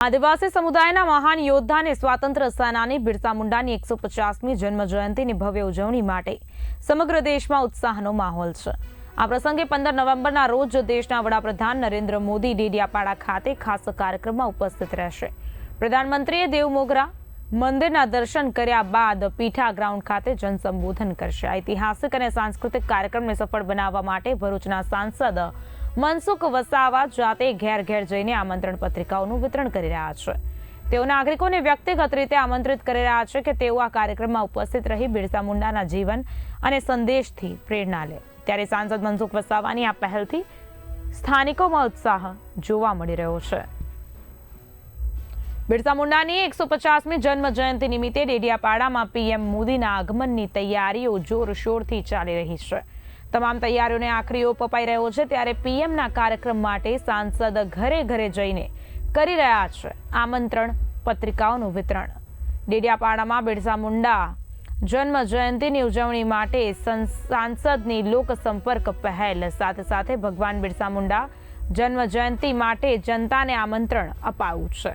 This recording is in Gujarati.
આદિવાસી સમુદાયના મહાન યોદ્ધા સ્વાતંત્ર્ય સેનાની બિરસા મુંડાની એકસો પચાસમી જન્મ જયંતિની ભવ્ય ઉજવણી માટે સમગ્ર દેશમાં ઉત્સાહનો માહોલ છે. આ પ્રસંગે પંદર નવેમ્બરના રોજ દેશના વડાપ્રધાન નરેન્દ્ર મોદી ડેડિયાપાડા ખાતે ખાસ કાર્યક્રમમાં ઉપસ્થિત રહેશે. પ્રધાનમંત્રીએ દેવમોગરા મંદિરના દર્શન કર્યા બાદ પીઠા ગ્રાઉન્ડ ખાતે જનસંબોધન કરશે. ઐતિહાસિક અને સાંસ્કૃતિક કાર્યક્રમને સફળ બનાવવા માટે ભરૂચના સાંસદ મનસુખ વસાવા જાતે ઘેર ઘેર જઈને આમંત્રણ પત્રિકાઓનું વિતરણ કરી રહ્યા છે. તેઓ નાગરિકોને વ્યક્તિગત રીતે આમંત્રિત કરી રહ્યા છે કે તેઓ આ કાર્યક્રમમાં ઉપસ્થિત રહી બિરસા મુંડાના જીવન અને સંદેશથી પ્રેરણા લે. ત્યારે સાંસદ મનસુખ વસાવાની આ પહેલથી સ્થાનિકોમાં ઉત્સાહ જોવા મળી રહ્યો છે. બિરસા મુંડાની એકસો પચાસમી જન્મ જયંતિ નિમિત્તે ડેડિયાપાડામાં પીએમ મોદીના આગમનની તૈયારીઓ જોરશોરથી ચાલી રહી છે. તમામ તૈયારીઓને આખરી ઓપ અપાઈ રહ્યો છે ત્યારે પીએમના કાર્યક્રમ માટે સાંસદ ઘરે ઘરે જઈને કરી રહ્યા છે. આમંત્રણ પત્રિકાઓનું વિતરણ. ડેડિયાપાડામાં બિરસા મુંડા, જન્મ જયંતિની ઉજવણી માટે સાંસદની લોકસંપર્ક પહેલ, સાથે સાથે ભગવાન બિરસા મુંડા જન્મ જયંતિ માટે જનતાને આમંત્રણ અપાયું છે.